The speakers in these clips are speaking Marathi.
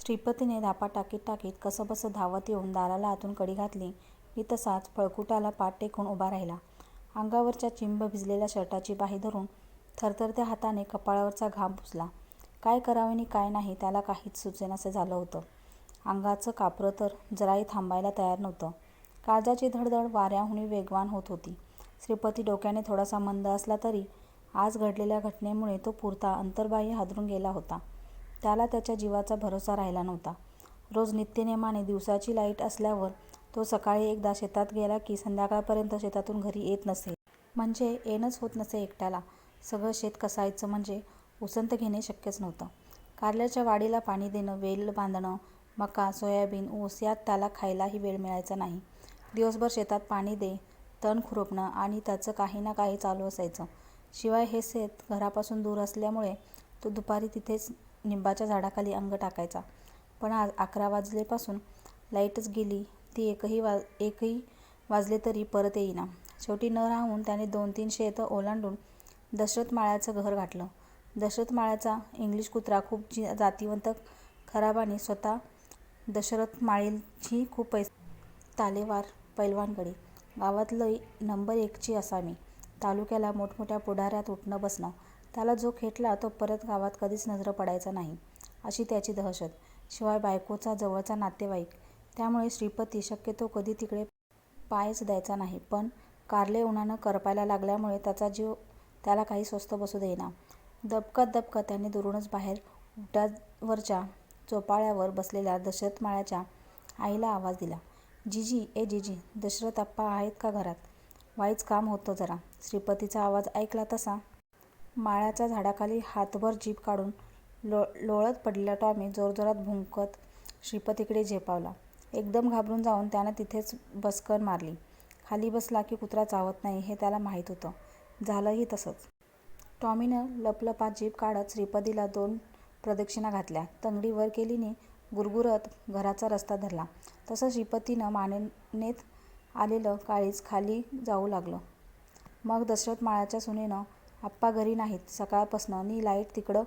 श्रीपतीने धापा टाकीत टाकीत कसंबसं धावत येऊन दाराला आतून कडी घातली मी तसाच फळकुटाला पाठ टेकून उभा राहिला. अंगावरच्या चिंब भिजलेल्या शर्टाची बाही धरून थरथरत्या हाताने कपाळावरचा घाम पुसला. काय करावेनी काय नाही त्याला काहीच सुचेनासे झालं होतं. अंगाचं कापरं तर जराही थांबायला तयार नव्हतं. काळजाची धडधड वाऱ्याहूनही वेगवान होत होती. श्रीपती डोक्याने थोडासा मंद असला तरी आज घडलेल्या घटनेमुळे तो पुरता अंतर्बाह्य हादरून गेला होता. त्याला त्याच्या जीवाचा भरोसा राहिला नव्हता. रोज नित्यनेमाने दिवसाची लाइट असल्यावर तो सकाळी एकदा शेतात गेला की संध्याकाळपर्यंत शेतातून घरी येत नसे. म्हणजे येणंच होत नसे एकट्याला. सगळं शेत कसायचं म्हणजे उसंत घेणे शक्यच नव्हतं. कारल्याच्या वाढीला पाणी देणं, वेल बांधणं, मका, सोयाबीन, ऊस यात त्याला खायलाही वेळ मिळायचा नाही. दिवसभर शेतात पाणी दे, तण खुरपणं आणि त्याचं काही ना काही चालू असायचं. शिवाय हे शेत घरापासून दूर असल्यामुळे तो दुपारी तिथेच निंबाच्या झाडाखाली अंग टाकायचा. पण आज अकरा वाजलेपासून लाईटच गेली ती एकही वाजले तरी परत येईना. शेवटी न राहून त्याने दोन तीन शेतं ओलांडून दशरथ माळ्याचं घर गाठलं. दशरथ माळ्याचा इंग्लिश कुत्रा खूप जी खराब आणि स्वतः दशरथ माळीची खूप पैसे तालेवार, पैलवानकडे गावातलं नंबर एकची असामी. तालुक्याला मोठमोठ्या पुढाऱ्यात उठणं बसणं. त्याला जो खेटला तो परत गावात कधीच नजर पडायचा नाही अशी त्याची दहशत. शिवाय बायकोचा जवळचा नातेवाईक. त्यामुळे श्रीपती शक्यतो कधी तिकडे पायच द्यायचा नाही. पण कारले उन्हानं करपायला लागल्यामुळे त्याचा जीव त्याला काही स्वस्त बसू देईना. दबकत दबकत त्याने दुरूनच बाहेर उटावरच्या चोपाळ्यावर बसलेल्या दशरथ माळ्याच्या आईला आवाज दिला. जीजी ए जीजी दशरथ आप्पा आहेत का घरात? वाईच काम होतं जरा. श्रीपतीचा आवाज ऐकला तसा माळ्याच्या झाडाखाली हातभर जीभ काढून लोळत पडलेला टॉमी जोरजोरात भुंकत श्रीपतीकडे झेपावला. एकदम घाबरून जाऊन त्यानं तिथेच बसकन मारली. खाली बसला की कुत्रा चावत नाही हे त्याला माहीत होतं. झालंही तसंच. टॉमीनं लपलपात जीभ काढत श्रीपतीला दोन प्रदक्षिणा घातल्या. तंगडी वर केलीने गुरगुरत घराचा रस्ता धरला. तसं श्रीपतीनं मानेनेत आलेलं काळीज खाली जाऊ लागलं. मग दशरथ माळ्याच्या सुनेनं आप्पा घरी नाहीत सकाळपासनं नि लाइट तिकडं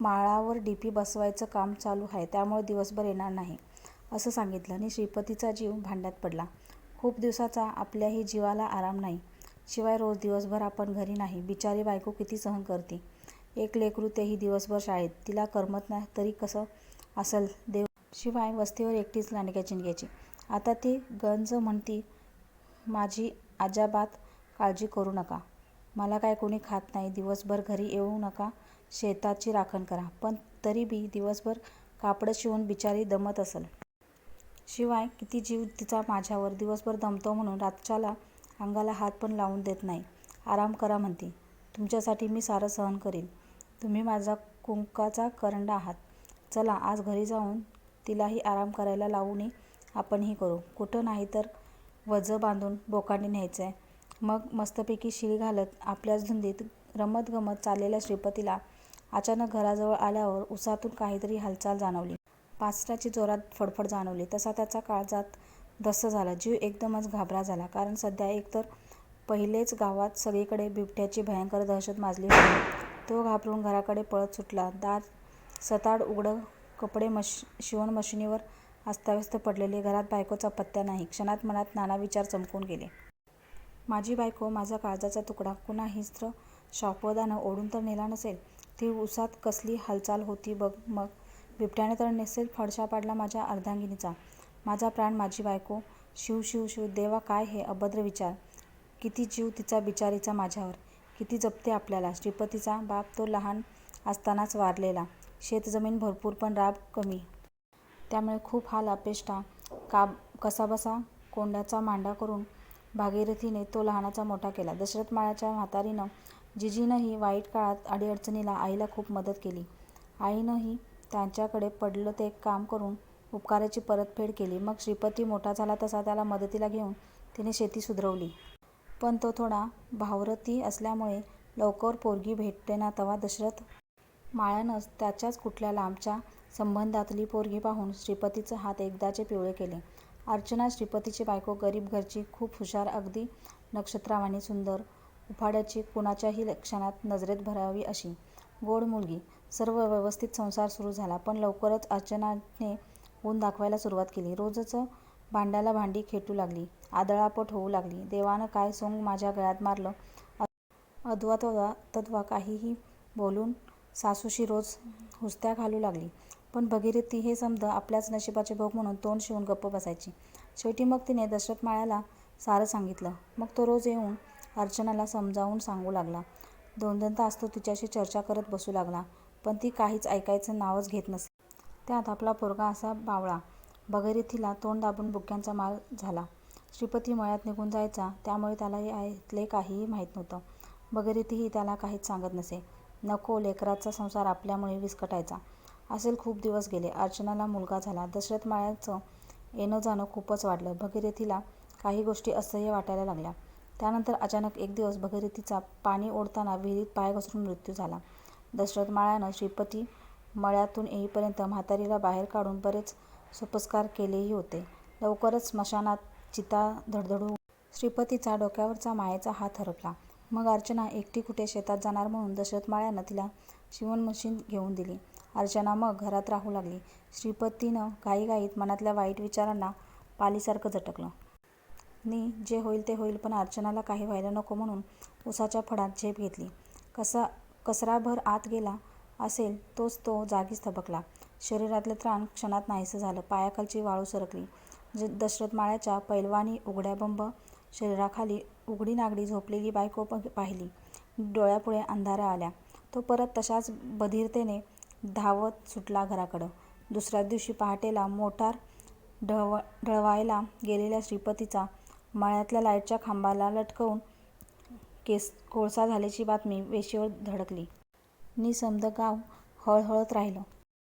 माळावर डी पी बसवायचं काम चालू आहे त्यामुळे दिवसभर येणार नाही असं सांगितलं नि श्रीपतीचा जीव भांड्यात पडला. खूप दिवसाचा आपल्याही जीवाला आराम नाही. शिवाय रोज दिवसभर आपण घरी नाही. बिचारी बायको किती सहन करते एक लेकरू तेही दिवसभर शाळेत. तिला करमत तरी कसं असेल देव शिवाय वस्तीवर एकटीच लांडग्या चिंडग्याची. आता ती गंज म्हणती माझी अजाबात काळजी करू नका. मला काय कोणी खात नाही. दिवसभर घरी येऊ नका. शेताची राखण करा. पण तरीबी दिवसभर कापडं शिवून बिचारी दमत असल शिवाय किती जीव तिचा माझ्यावर. दिवसभर दमतो म्हणून रातच्याला अंगाला हात पण लावून देत नाही. आराम करा म्हणते तुमच्यासाठी मी सारं सहन करीन. तुम्ही माझा कुंकाचा करंडा आहात. चला आज घरी जाऊन तिलाही आराम करायला लावू नि आपणही करू. कुठं नाही तर वजं बांधून बोकांडी आहे मग मस्तपैकी शिळी घालत आपल्याच धुंदीत रमत गमत चाललेल्या श्रीपतीला अचानक घराजवळ आल्यावर उसातून काहीतरी हालचाल जाणवली. पाचटाची जोरात फडफड जाणवली. तसा त्याचा काळजात धस्स झाला जीव एकदमच घाबरा झाला. कारण सध्या एकतर पहिलेच गावात सगळीकडे बिबट्याची भयंकर दहशत माजली होती. तो घाबरून घराकडे पळत सुटला. दार सताड उघडं. कपडे मश शिवण मशिनीवर अस्ताव्यस्त पडलेले. घरात बायकोचा पत्त्या नाही. क्षणात मनात नाना विचार चमकून गेले. माझी बायको, माझा काळजाचा तुकडा. कुणाहिस्त्र शापवदानं ओढून तर नेला नसेल? ती उसात कसली हालचाल होती बघ मग. बिबट्याने तर नसेल फडशा पाडला माझ्या अर्धांगिनीचा. माझा प्राण, माझी बायको. शिव शिव शिव. देवा काय हे अभद्र विचार. किती जीव तिचा बिचारीचा माझ्यावर. किती जपते आपल्याला. श्रीपतीचा बाप तो लहान असतानाच वारलेला. शेतजमीन भरपूर पण राब कमी. त्यामुळे खूप हाल अपेष्टा. कसाबसा कोंड्याचा मांडा करून भागीरथीने तो लहानाचा मोठा केला. दशरथ माळ्याच्या म्हातारीनं जिजीनंही वाईट काळात अडीअडचणीला आईला खूप मदत केली. आईनंही त्यांच्याकडे पडलं ते काम करून उपकाराची परतफेड केली. मग श्रीपती मोठा झाला तसा त्याला मदतीला घेऊन तिने शेती सुधरवली. पण तो थोडा भावरती असल्यामुळे लवकर पोरगी भेटते ना तेव्हा दशरथ माळ्यानंच त्याच्याच कुठल्या लांबच्या संबंधातली पोरगी पाहून श्रीपतीचं हात एकदाचे पिवळे केले. अर्चना श्रीपतीची बायको. गरीब घरची. खूप हुशार. अगदी नक्षत्रावाणी सुंदर. उफाड्याची कुणाच्याही क्षणात नजरेत भरावी अशी. गोड मुलगी. सर्व व्यवस्थित संसार सुरू झाला. पण लवकरच अर्चनाने ऊन दाखवायला सुरुवात केली. रोजच भांड्याला भांडी खेटू लागली. आदळापट होऊ लागली. देवानं काय सोंग माझ्या गळ्यात मारलं अद्वा तद्वा काहीही बोलून सासूशी रोज हुसत्या घालू लागली. पण भगीरथी हे समद आपल्याच नशिबाचे भोग म्हणून तोंड शिवून गप्प बसायची. शेवटी मग तिने दशरथ माळ्याला सारं सांगितलं. मग तो रोज येऊन अर्चनाला समजावून सांगू लागला. दोन-दोन तास तो तिच्याशी चर्चा करत बसू लागला. पण ती काहीच ऐकायचं नावच घेत नसे. त्यात आपला पोरगा असा बावळा. भगीरथीला तोंड दाबून बुक्क्यांचा माल झाला. श्रीपती मळ्यात निघून जायचा त्यामुळे त्याला यातले काहीही माहीत नव्हतं. भगीरथीही त्याला काहीच सांगत नसे. नको लेकराचा संसार आपल्यामुळे विस्कटायचा. असेल खूप दिवस गेले. अर्चनाला मुलगा झाला. दशरथ माळ्याचं येणं-जाणं खूपच वाढलं. भगीरथीला काही गोष्टी असह्य वाटायला लागल्या. त्यानंतर अचानक एक दिवस भगीरथीचा पाणी ओढताना विहिरीत पाय घसरून मृत्यू झाला. दशरथ माळ्यानं श्रीपती मळ्यातून येईपर्यंत म्हातारीला बाहेर काढून बरेच सोपस्कार केलेही होते. लवकरच स्मशानात चिता धडधडू श्रीपतीचा डोक्यावरचा मायेचा हात हरपला. मग अर्चना एकटी कुठे शेतात जाणार म्हणून दशरथ माळ्यानं तिला शिवणमशीन घेऊन दिली. अर्चना मग घरात राहू लागली. श्रीपतीनं घाईघाईत मनातल्या वाईट विचारांना पालीसारखं झटकलं. नी जे होईल ते होईल पण अर्चनाला काही व्हायला नको म्हणून उसाच्या फडात झेप घेतली. कसा कसराभर आत गेला असेल तोच तो जागीच थबकला. शरीरातलं त्राण क्षणात नाहीसं झालं. पायाखालची वाळू सरकली. दशरथ माळ्याच्या पैलवानी उघड्याबंब शरीराखाली उघडी-नागडी झोपलेली बायको पाहिली डोळ्यापुढे अंधाऱ्या आल्या. तो परत तशाच बधिरतेने धावत सुटला घराकडं. दुसऱ्या दिवशी पहाटेला मोटार ढळवायला गेलेल्या श्रीपतीचा मळ्यातल्या लाईटच्या खांबाला लटकवून केस कोळसा झाल्याची बातमी वेशीवर धडकली. नि समद गाव हळहळत राहिलं.